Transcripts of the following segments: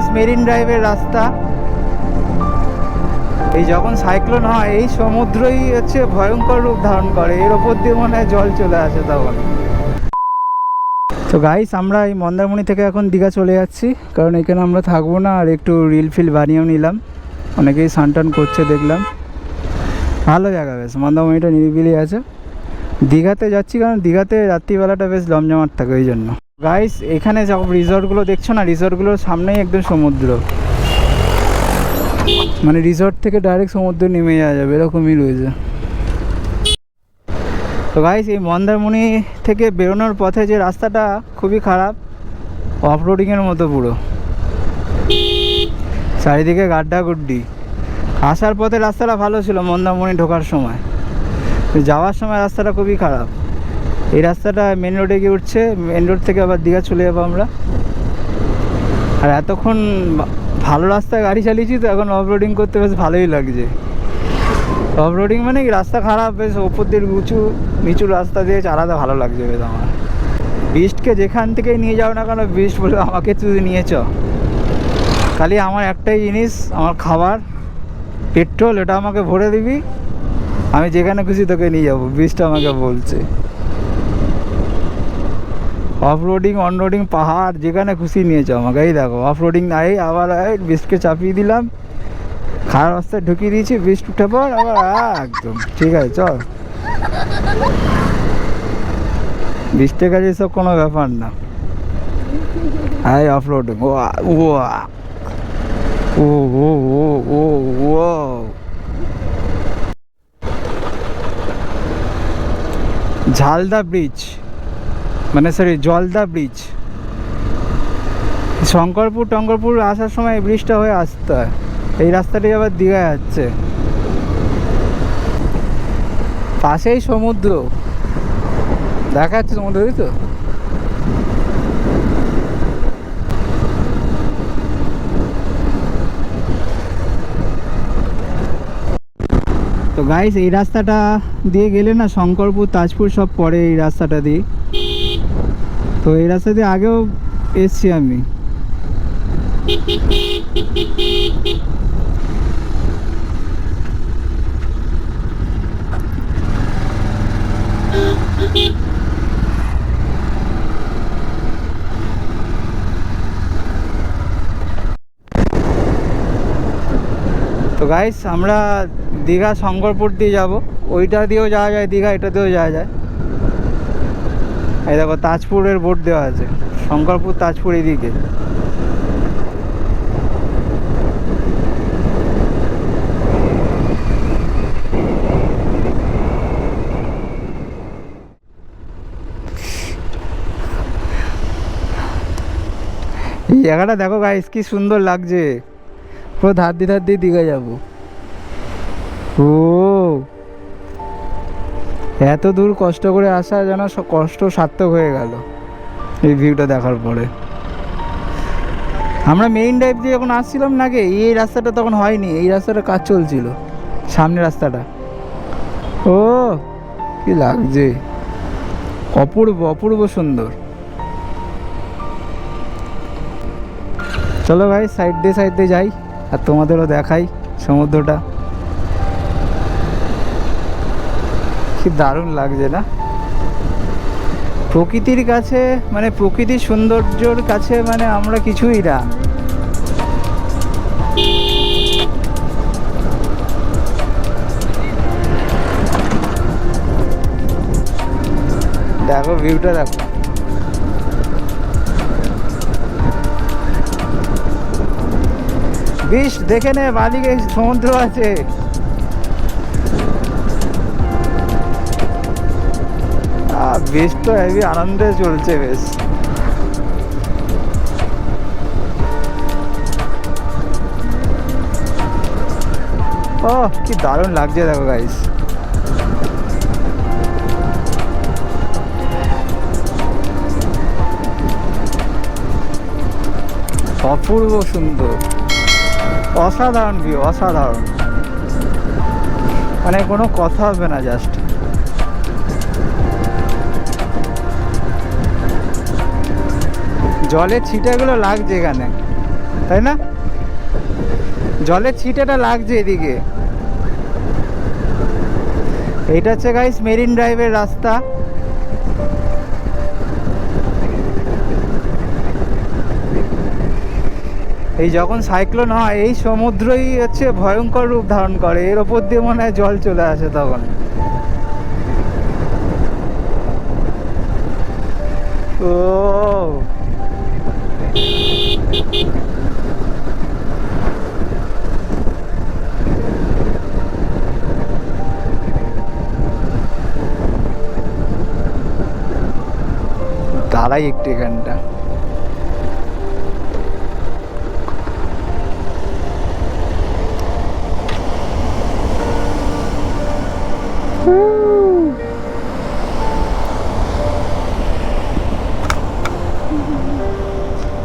Guys marine ড্রাইভের রাস্তা। এই যখন সাইক্লোন হয়, এই সমুদ্রই হচ্ছে ভয়ঙ্কর রূপ ধারণ করে। এর ওপর দিয়ে মনে হয় জল চলে আসে তখন। তো গাইস আমরা এই মন্দারমণি থেকে এখন দীঘা চলে যাচ্ছি। কারণ এখানে আমরা থাকব না আর একটু রিল ফিল বানিয়েও নিলাম। অনেকেই সানটান করছে, দেখলাম। ভালো জায়গা বেশ, মন্দারমণিটা নিরিবিলি আছে। দীঘাতে যাচ্ছি কারণ দীঘাতে রাত্রিবেলাটা বেশ জমজমাট থাকে ওই জন্য। গাইস এখানে সব রিসর্টগুলো দেখছ না রিসর্টগুলোর সামনেই একদম সমুদ্র। মানে রিসর্ট থেকে ডাইরেক্ট সমুদ্রে নেমে যাওয়া যাবে, এরকমই রয়েছে। তো গাইস এই মন্দারমণি থেকে বেরোনোর পথে যে রাস্তাটা খুবই খারাপ অফ রোডিংয়ের মতো পুরো। চারিদিকে গাড্ডা গুড্ডি আসার পথে রাস্তাটা ভালো ছিল মন্দারমণি ঢোকার সময়। যাওয়ার সময় রাস্তাটা খুবই খারাপ। এই রাস্তাটা মেন রোডে গিয়ে উঠছে মেন রোড থেকে আবার দীঘা চলে যাব আমরা। আর এতক্ষণ ভালো রাস্তায় গাড়ি চালিয়েছি তো, এখন অফ রোডিং করতে বেশ ভালোই লাগছে। অফ রোডিং মানে রাস্তা খারাপ, বেশ ওপর দিয়ে উঁচু, নিচু রাস্তা দিয়ে চালাতে ভালো লাগছে বেশ আমার। বিস্টকে যেখান থেকেই নিয়ে যাও না কেন বিস্ট বলে আমাকে তুই নিয়ে চ খালি আমার একটাই জিনিস, আমার খাবার, পেট্রোল, এটা আমাকে ভরে দিবি। আমি যেখানে খুশি তোকে নিয়ে যাব বিস্ট আমাকে বলছে। অফ রোডিং অন পাহাড়, যেখানে খুশি নিয়েছো আমাকে। এই দেখো অফ রোডিং নাই, আবার এই চাপিয়ে দিলাম। খারাপ রাস্তায় ঢুকিয়ে দিয়েছি বিস্ট উঠে পর আবার একদম। ঠিক আছে, চল। বিস্টের কাছে এসব কোনো ব্যাপার না। এই অফ রোডিং ও ও। ও ও ও ও ও ঝালদা ব্রিজ মানে সরি জলদা ব্রিজ শঙ্করপুর, টঙ্করপুর আসার সময় এই ব্রিজটা হয়ে আসতে হয়। এই রাস্তাটি আবার দীঘা যাচ্ছে। পাশেই সমুদ্র। দেখা যাচ্ছে সমুদ্র তো। তো গাইস এই রাস্তাটা দিয়ে গেলে না শঙ্করপুর, তাজপুর সব পড়ে এই রাস্তাটা দিয়ে। তো এই রাস্তা দিয়ে আগেও এসছি আমি। তো গাইস আমরা দীঘা শঙ্করপুর দিয়ে যাব। ওইটা দিয়েও যাওয়া যায়, দীঘা এটা দিয়েও যাওয়া যায়। এই দেখো, তাজপুরের বোর্ড দেওয়া আছে। শঙ্করপুর, তাজপুর এদিকে। এই জায়গাটা দেখো গাইস কি সুন্দর লাগছে। পুরো ধার দিয়ে ধার দিয়ে দীঘা যাব। ও। এত দূর কষ্ট করে আসা যেন কষ্ট সার্থক হয়ে গেল এই ভিউটা দেখার পরে। আমরা মেইন ড্রাইভ দিয়ে যখন আসছিলাম না গে এই রাস্তাটা তখন হয়নি, এই রাস্তাটা কাজ চলছিল সামনে রাস্তাটা। ও, কি লাগছে? অপূর্ব অপূর্ব সুন্দর। চলো ভাই সাইড দিয়ে সাইড দিয়ে যাই, আর তোমাদেরও দেখাই সমুদ্রটা। কি দারুণ লাগছে না? প্রকৃতির কাছে মানে প্রকৃতির সৌন্দর্যর কাছে মানে আমরা কিছুই না। দেখো ভিউটা দেখো। বিষ দেখে নে বালিকে সমুদ্র আছে। বেশ তো হেভি আনন্দে চলছে বেশ। ও কি দারুণ লাগছে দেখো গাইস অপূর্ব সুন্দর। অসাধারণ ভিউ অসাধারণ। মানে কোনো কথা হবে না জাস্ট জলের ছিটাগুলো লাগছে এখানে, তাই না? জলের ছিটেটা লাগছে এদিকে। এইটা হচ্ছে গাইস মেরিন ড্রাইভের রাস্তা। এই যখন সাইক্লোন হয়, এই সমুদ্রই হচ্ছে ভয়ঙ্কর রূপ ধারণ করে। এর ওপর দিয়ে মনে হয় জল চলে আসে তখন। ও দাঁড়াই একটু এখানটা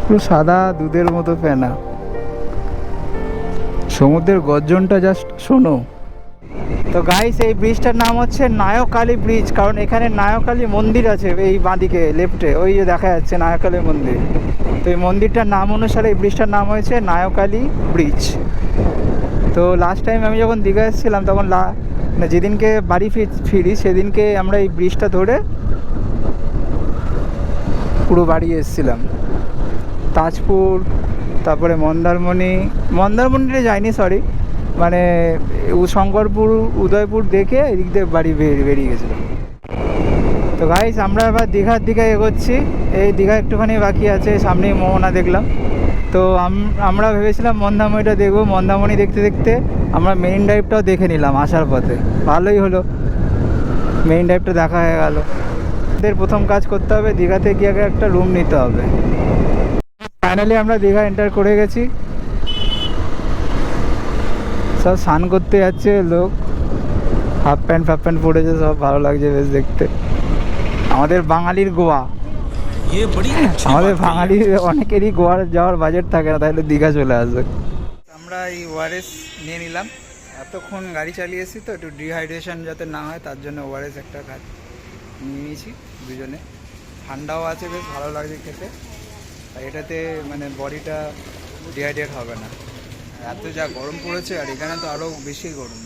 পুরো সাদা দুধের মতো ফেনা। সমুদ্রের গর্জনটা জাস্ট শোনো। তো গাইস এই ব্রিজটার নাম হচ্ছে নায়কালী ব্রিজ কারণ এখানে নায়কালী মন্দির আছে এই বাঁদিকে লেফটে ওই যে দেখা যাচ্ছে নায়কালী মন্দির। তো এই মন্দিরটার নাম অনুসারে এই ব্রিজটার নাম হয়েছে নায়কালী ব্রিজ তো লাস্ট টাইম আমি যখন দীঘা এসেছিলাম, তখন লা মানে যেদিনকে বাড়ি ফি- ফিরি, সেদিনকে আমরা এই ব্রিজটা ধরে পুরো বাড়ি এসেছিলাম। তাজপুর, তারপরে মন্দারমণি, মন্দারমণিতে যাইনি সরি মানে শঙ্করপুর, উদয়পুর দেখে এদিক দিয়ে বাড়ি বেরিয়ে গেছিলাম। তো গাইস আমরা এবার দীঘার দিকে এগোচ্ছি, এই দীঘা একটুখানি বাকি আছে, সামনেই মোহনা দেখলাম। তো আমরা ভেবেছিলাম মন্দারমণিটা দেখব, মন্দারমণি দেখতে দেখতে আমরা মেইন ড্রাইভটাও দেখে নিলাম আসার পথে। ভালোই হলো। মেইন ড্রাইভটা দেখা হয়ে গেল। প্রথম কাজ করতে হবে, দীঘাতে গিয়ে আগে একটা রুম নিতে হবে। ফাইনালি আমরা দীঘা এন্টার করে গেছি। সব স্নান করতে যাচ্ছে লোক। হাফ প্যান্ট ফাফ প্যান্ট পরেছে সব ভালো লাগছে বেশ দেখতে। আমাদের বাঙালির গোয়া। আমাদের বাঙালি অনেকেরই গোয়ার যাওয়ার বাজেট থাকে না তাহলে দীঘা চলে আসবে। আমরা এই ওয়ারেস নিয়ে নিলাম। এতক্ষণ গাড়ি চালিয়েছি তো একটু ডিহাইড্রেশন যাতে না হয় তার জন্য ওয়ারেস একটা খাচ্ছি নিয়ে নিয়েছি দুজনে। ঠান্ডাও আছে বেশ ভালো লাগছে খেতে। আর এটাতে মানে বডিটা ডিহাইড্রেট হবে না। এত যা গরম পড়েছে আর এখানে তো আরও বেশি গরম।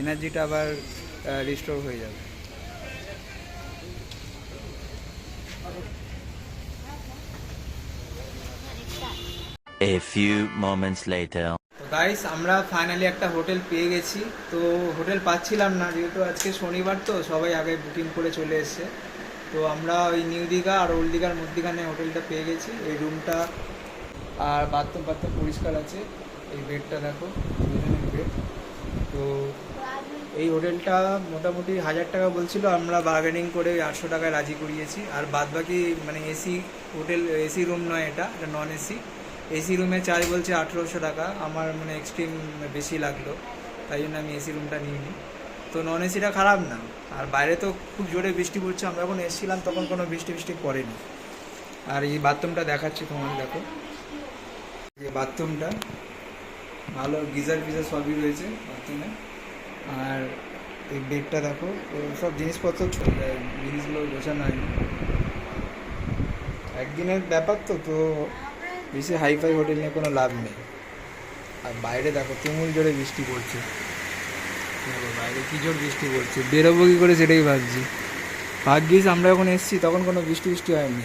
এনার্জিটা আবার রিস্টোর হয়ে যাবে। A few moments later. Guys আমরা ফাইনালি একটা হোটেল পেয়ে গেছি। তো হোটেল পাচ্ছিলাম না যেহেতু আজকে শনিবার তো সবাই আগে বুকিং করে চলে এসেছে। তো আমরা ওই নিউ দীঘা আর ওল্ড দীঘার মধ্যিখানে হোটেলটা পেয়ে গেছি। এই রুমটা আর বাথরুম বাথরুম পরিষ্কার আছে। এই বেডটা দেখো বেড। তো এই হোটেলটা মোটামুটি হাজার টাকা বলছিল, আমরা বার্গেনিং করে আটশো টাকায় রাজি করিয়েছি। আর বাদ বাকি মানে এসি হোটেল, এসি রুম নয় এটা এটা নন এসি এসি রুমের চার্জ বলছে আঠেরোশো টাকা। আমার মানে এক্সট্রিম বেশি লাগল, তাই জন্য আমি এসি রুমটা নিইনি। তো নন এসিটা খারাপ না। আর বাইরে তো খুব জোরে বৃষ্টি পড়ছে, আমরা যখন এসেছিলাম তখন কোনো বৃষ্টি বৃষ্টি পড়েনি আর এই বাথরুমটা দেখাচ্ছি তোমার দেখো। যে বাথরুমটা, ভালো গিজার ফিজার সবই রয়েছে বাথরুমে। আর এই বেডটা দেখো সব জিনিসপত্র, জিনিসগুলো গোছানো হয়নি। একদিনের ব্যাপার তো তো বেশি হাইফাই হোটেল নিয়ে কোনো লাভ নেই। আর বাইরে দেখো, তুমুল জোরে বৃষ্টি পড়ছে। বাইরে কি জোর বৃষ্টি পড়ছে? বেরোবো কি করে সেটাই ভাবছি। ভাগ্যিস আমরা যখন এসেছি, তখন কোনো বৃষ্টি বৃষ্টি হয়নি।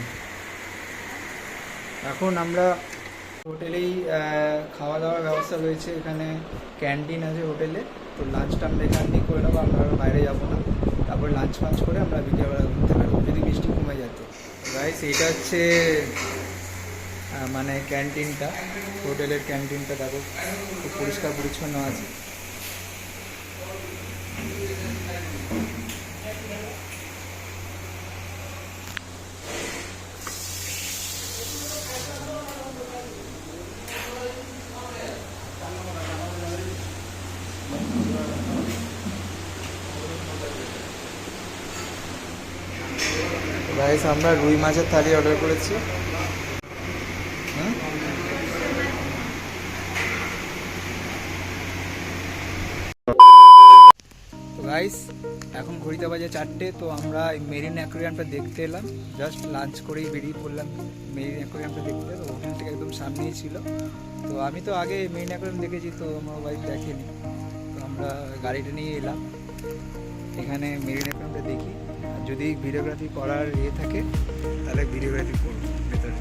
এখন আমরা হোটেলেই খাওয়া দাওয়ার ব্যবস্থা রয়েছে। এখানে ক্যান্টিন আছে হোটেলে। তো লাঞ্চটা আমরা এখানেই করে নেব, আমরা বাইরে যাব না। তারপর লাঞ্চ ফাঞ্চ করে আমরা বিকেলবেলা ঘুরতে পারব যদি বৃষ্টি কমে যেত গাইস এটা হচ্ছে মানে ক্যান্টিনটা। হোটেলের ক্যান্টিনটা দেখো, খুব পরিষ্কার পরিচ্ছন্ন আছে। গাইস আমরা রুই মাছের থালি অর্ডার করেছি। এখন ঘড়িতে বাজে চারটে, তো আমরা এই মেরিন অ্যাকোরিয়ামটা দেখতে এলাম। জাস্ট লাঞ্চ করেই বেরিয়ে পড়লাম মেরিন অ্যাকোরিয়ামটা দেখতে, তো ওখান থেকে একদম সামনেই ছিল। তো আমি তো আগে মেরিন অ্যাকোয়ারিয়াম দেখেছি, তো আমার ওয়াইফ দেখেনি। তো আমরা গাড়িটা নিয়ে এলাম। এখানে মেরিন অ্যাকোয়ারিয়ামটা দেখি। যদি ভিডিওগ্রাফি করার ইয়ে থাকে, তাহলে ভিডিওগ্রাফি করব ভেতরে।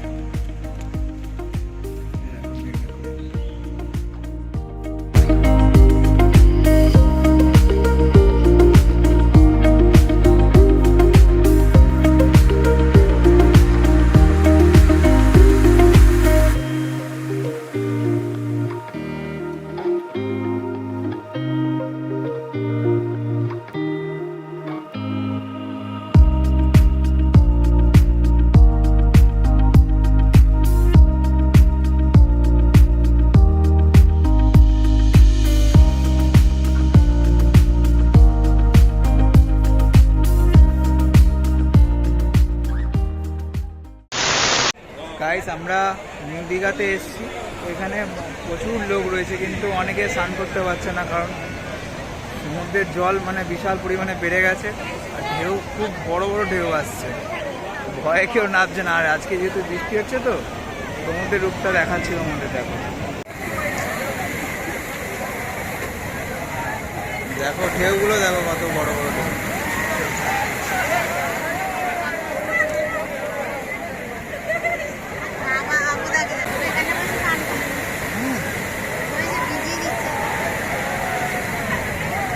এসেছি। এখানে প্রচুর লোক রয়েছে, কিন্তু অনেকে স্নান করতে পারছে না কারণ সমুদ্রের জল মানে বিশাল পরিমাণে বেড়ে গেছে আর ঢেউ, খুব বড় বড় ঢেউ আসছে। ভয়ে কেউ নামছে না। আর আজকে যেহেতু বৃষ্টি হচ্ছে তো, সমুদ্রের রূপটা দেখাচ্ছি মধ্যে দেখো। দেখো, ঢেউগুলো দেখো কত বড় বড় ঢেউ বাবা আমরা এখানে বসে গান করি ওই যে ভিজিয়ে দিচ্ছে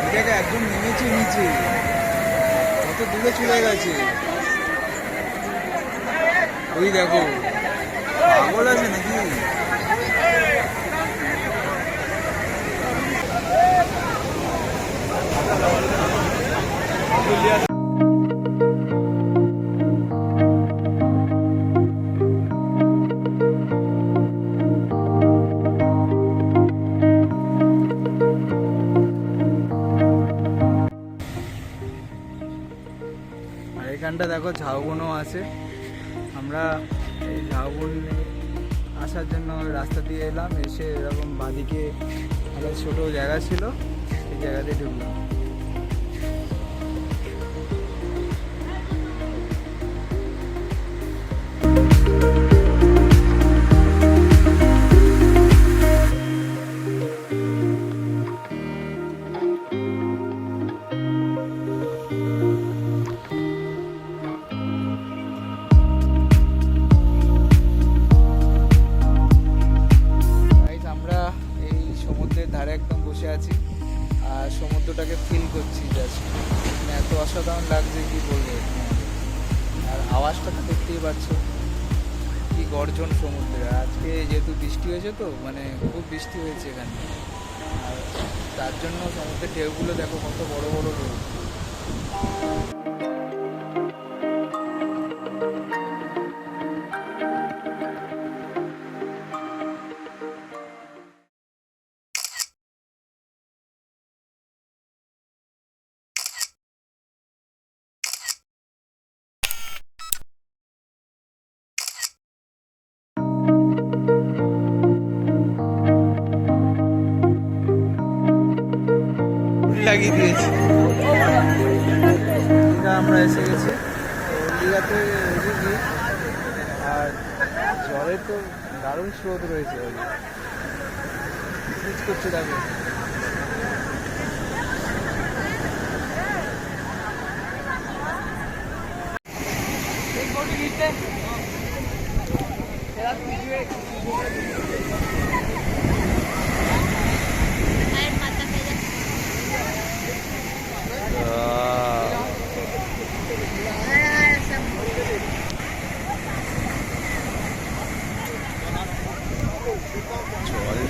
এটাকে নেমেছে নিচে। কত দূরে চলে গেছে। ওই দেখো পাগল আছে নাকি? দেখো ঝাউবনও আছে। আমরা এই ঝাউবন আসার জন্য রাস্তা দিয়ে এলাম, এসে এরকম বাঁদিকে একটা ছোটো জায়গা ছিল, সেই জায়গাতে ঢুকলাম। তো মানে খুব বৃষ্টি হয়েছে এখানে। আর তার জন্য সমুদ্রের ঢেউগুলো দেখো কত বড় বড় ঢেউ। লাগিয়ে দিয়েছি। দীঘা আমরা এসে গেছি। তো দীঘাতে এসেছি আর জলে তো দারুণ স্রোত রয়েছে করছে দেখো পায়ের মাথা ফেলে আর আর সব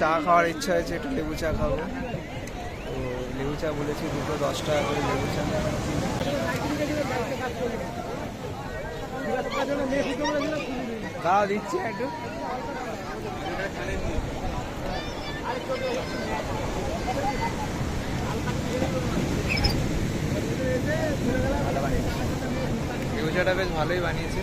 চা খাওয়ার ইচ্ছা হয়েছে, একটু লেবু চা খাব। তো লেবু চা বলেছি, দুটো দশ টাকা করে লেবু চা। খাওয়া দিচ্ছি একটু। লেবু চাটা বেশ ভালোই বানিয়েছে।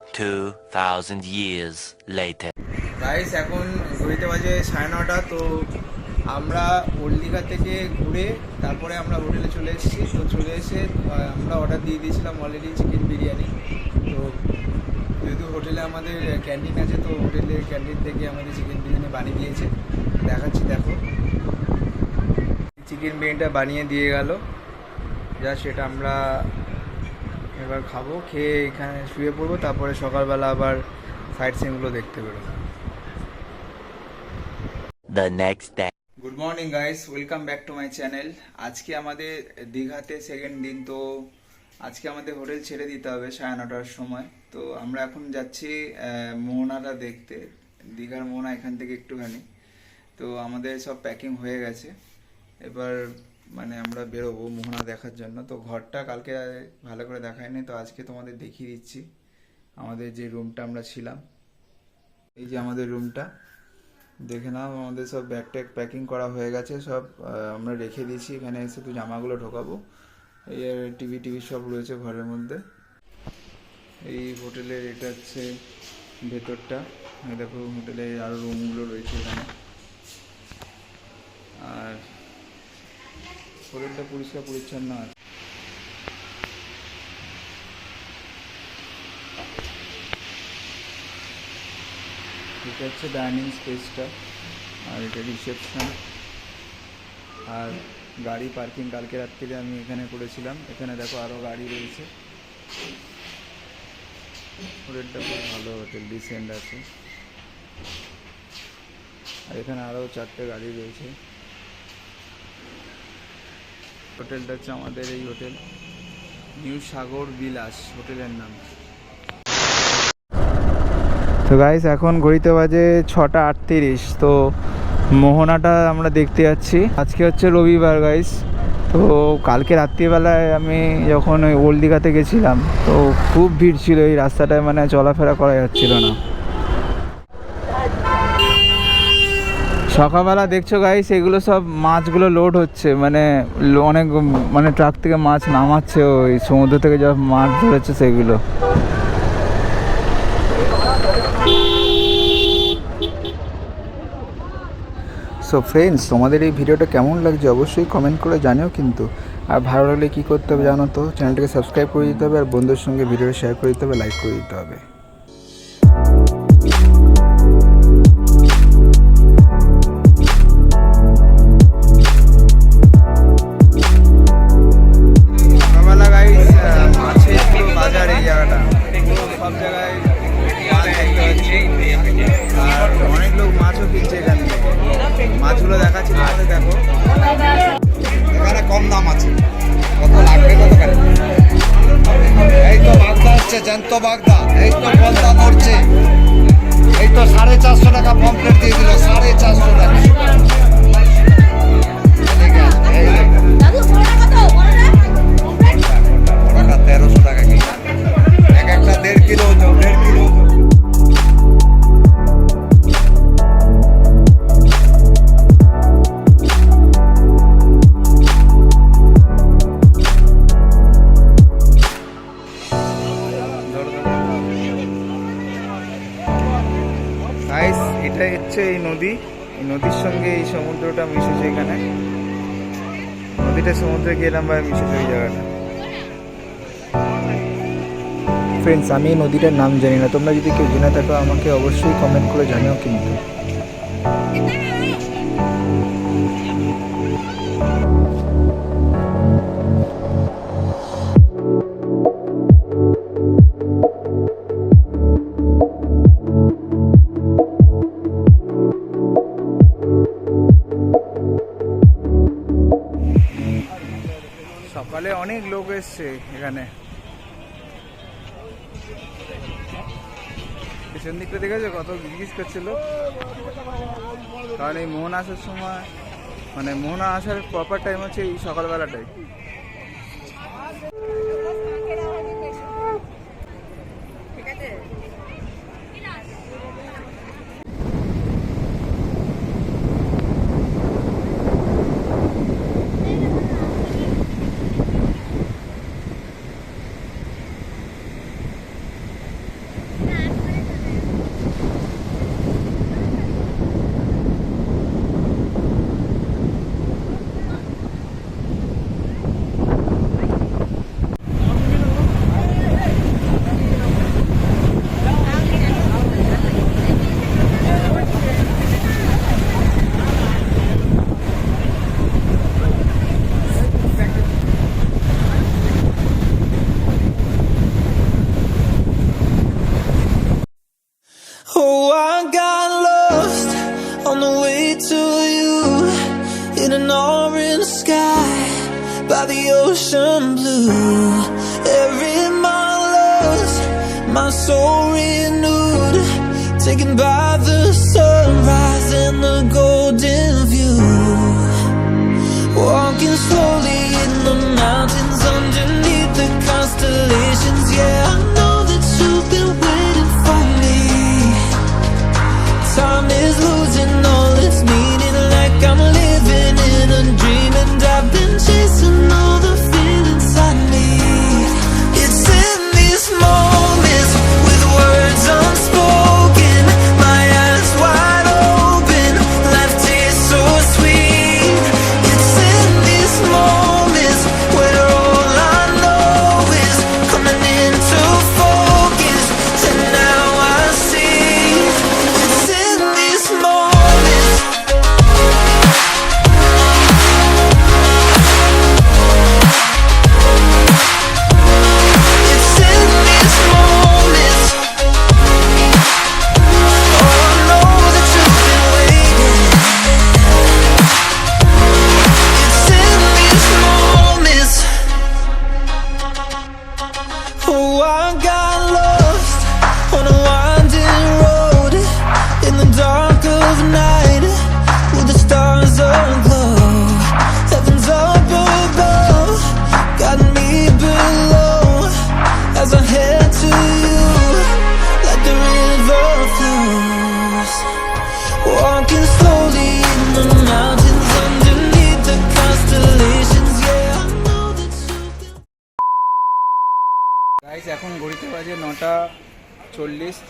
Two thousand years later. Guys এখন ঘড়িতে বাজে সাড়ে নটা তো আমরা ওল্ড দীঘা থেকে ঘুরে তারপরে আমরা হোটেলে চলে এসেছি তো চলে এসে আমরা অর্ডার দিয়ে দিয়েছিলাম অলরেডি চিকেন বিরিয়ানি তো যেহেতু হোটেলে আমাদের ক্যান্টিন আছে তো হোটেলে ক্যান্টিন থেকে আমাদের চিকেন বিরিয়ানি বানিয়ে দিয়েছে। দেখাচ্ছি দেখো। চিকেন বিরিয়ানিটা বানিয়ে দিয়ে গেল। যা সেটা আমরা এবার খাব খেয়ে এখানে শুয়ে পড়ব তারপরে সকালবেলা আবার সাইট সিনগুলো দেখতে বেরোবো। Day. Good morning guys welcome back to my channel আজকে আমাদের দীঘাতে সেকেন্ড দিন তো আজকে আমাদের হোটেল ছেড়ে দিতে হবে সাড়ে নটার সময়। তো আমরা এখন যাচ্ছি মোহনাটা দেখতে। দীঘার মোহনা এখান থেকে একটুখানি। তো আমাদের সব প্যাকিং হয়ে গেছে। এবার মানে আমরা বেরোবো মোহনা দেখার জন্য। তো ঘরটা কালকে ভালো করে দেখায়নি, তো আজকে তোমাদের দেখিয়ে দিচ্ছি। আমাদের যে রুমটা আমরা ছিলাম। এই যে আমাদের রুমটা দেখে নাও, আমাদের সব ব্যাগ ট্যাগ প্যাকিং করা হয়ে গেছে। সব আমরা রেখে দিয়েছি। এখানে তো জামাগুলো ঢোকাবো। এই টিভি টিভি সব রয়েছে ঘরের মধ্যে। এই হোটেলের এটা হচ্ছে ভেতরটা। দেখো, হোটেলে আরও রুমগুলো রয়েছে এখানে। আর হোটেলটা পরিষ্কার পরিচ্ছন্ন আছে। এটা হচ্ছে ডাইনিং স্পেসটা আর এটা রিসেপশন আর গাড়ি পার্কিং কালকে রাত্রিরে আমি এখানে করেছিলাম। এখানে দেখো আরও গাড়ি রয়েছে। হোটেলটা খুব ভালো, হোটেল ডিসেন্ট আছে। আর এখানে আরও চারটে গাড়ি রয়েছে। হোটেলটা হচ্ছে আমাদের এই হোটেল। নিউ সাগর বিলাস, হোটেলের নাম। তো গাইস এখন ঘড়িতে বাজে ছটা আটত্রিশ, তো মোহনাটা আমরা দেখতে যাচ্ছি। আজকে হচ্ছে রবিবার গাইস তো কালকে রাত্রিবেলায় আমি যখন ওই ওল্ড দীঘাতে গেছিলাম, তো খুব ভিড় ছিল, এই রাস্তাটায় মানে চলাফেরা করা যাচ্ছিল না। সকালবেলা দেখছ গাইস এগুলো সব মাছগুলো লোড হচ্ছে মানে অনেক মানে ট্রাক থেকে মাছ নামাচ্ছে, ওই সমুদ্র থেকে যা মাছ ধরেছে সেগুলো। সো ফ্রেন্ডস তোমাদের এই ভিডিওটা কেমন লাগছে অবশ্যই কমেন্ট করে জানিও কিন্তু। আর ভালো লাগলে কী করতে হবে জানো তো? চ্যানেলটাকে সাবস্ক্রাইব করে দিতে হবে আর বন্ধুদের সঙ্গে ভিডিওটা শেয়ার করে দিতে হবে লাইক করে দিতে হবে। সকালবেলা গাইস জ্যান্ত বাগদা এই তো পদ্মা নড়ছে। এই তো সাড়ে চারশো টাকা পমপ্লেট দিয়ে দিল সাড়ে চারশো টাকা। তেরোশো টাকা কিলো। এক একটা দেড় কিলো দেড় কিলো এটা হচ্ছে এই নদী। এই নদীর সঙ্গে এই সমুদ্রটা মিশেছে এখানে। নদীটা সমুদ্রে গেলাম বা মিশেছে ওই জায়গাটা। ফ্রেন্ডস আমি এই নদীটার নাম জানি না। তোমরা যদি কেউ জেনে থাকো, আমাকে অবশ্যই কমেন্ট করে জানিও কিন্তু। এখানে। পেছন দিকটা দেখেছ? কত গিজ করছিল? কারণ এই মোহন আসার সময় মানে মোহনা আসার প্রপার টাইম হচ্ছে এই সকালবেলাটাই। To you in an orange sky by the ocean blue. Every mile lost, my soul renewed, taken by the sunrise and the golden view. Walking slowly in the mountains underneath the constellations. Yeah,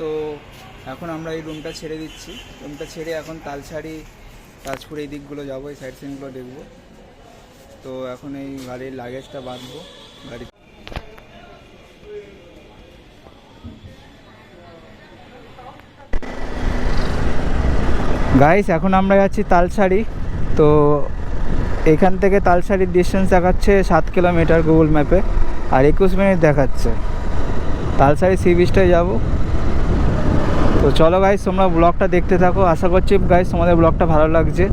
তো এখন আমরা এই রুমটা ছেড়ে দিচ্ছি। রুমটা ছেড়ে এখন তালছাড়ি, তাজপুর এই দিকগুলো যাব, এই সাইড সিনগুলো দেখব। তো এখন এই গাড়ির লাগেজটা বাঁধবো, গাড়ি গাইস এখন আমরা যাচ্ছি তালসারি তো এখান থেকে তালসারির ডিস্টেন্স দেখাচ্ছে সাত কিলোমিটার গুগল ম্যাপে আর একুশ মিনিট দেখাচ্ছে। তালসারি সি বিচটায় যাব। তো চলো গাইস তোমরা ব্লগটা দেখতে থাকো। আশা করছি গাইস তোমাদের ব্লগটা ভালো লাগছে।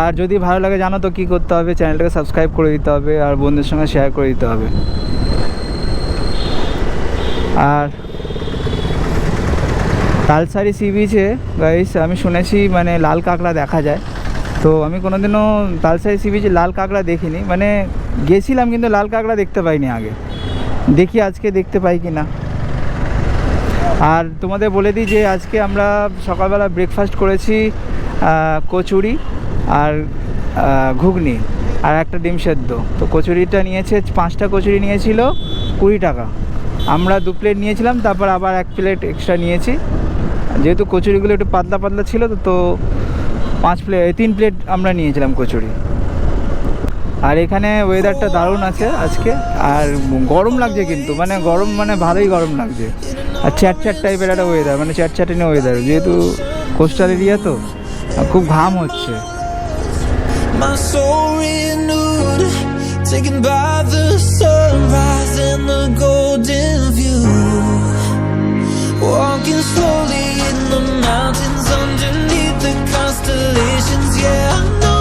আর যদি ভালো লাগে জানো তো কী করতে হবে, চ্যানেলটাকে সাবস্ক্রাইব করে দিতে হবে আর বন্ধুদের সঙ্গে শেয়ার করে দিতে হবে। আর তালসারি সি বিচে গাইস আমি শুনেছি মানে লাল কাঁকড়া দেখা যায়। তো আমি কোনোদিনও তালসারি সি বিচে লাল কাঁকড়া দেখিনি। মানে গেছিলাম কিন্তু লাল কাঁকড়া দেখতে পাইনি আগে। দেখি আজকে দেখতে পাই কি না আর তোমাদের বলে দিই যে আজকে আমরা সকালবেলা ব্রেকফাস্ট করেছি কচুরি আর ঘুগনি আর একটা ডিম সেদ্ধ। তো কচুরিটা নিয়েছে, পাঁচটা কচুরি নিয়েছিল, কুড়ি টাকা। আমরা দু প্লেট নিয়েছিলাম, তারপর আবার এক প্লেট এক্সট্রা নিয়েছি। যেহেতু কচুরিগুলো একটু পাতলা পাতলা ছিল, তো তো পাঁচ প্লেট তিন প্লেট আমরা নিয়েছিলাম কচুরি। আর এখানে ওয়েদারটা দারুণ আছে আজকে, আর গরম লাগছে কিন্তু মানে গরম মানে ভালোই গরম লাগছে। আর চ্যাট চ্যাট টাইপের একটা ওয়েদার মানে চ্যাট চ্যাটেনে ওয়েদার যেহেতু কোস্টাল এরিয়া তো খুব ঘাম হচ্ছে Taken by the sunrise and the golden view Walking slowly in the mountains underneath the constellations Yeah, I know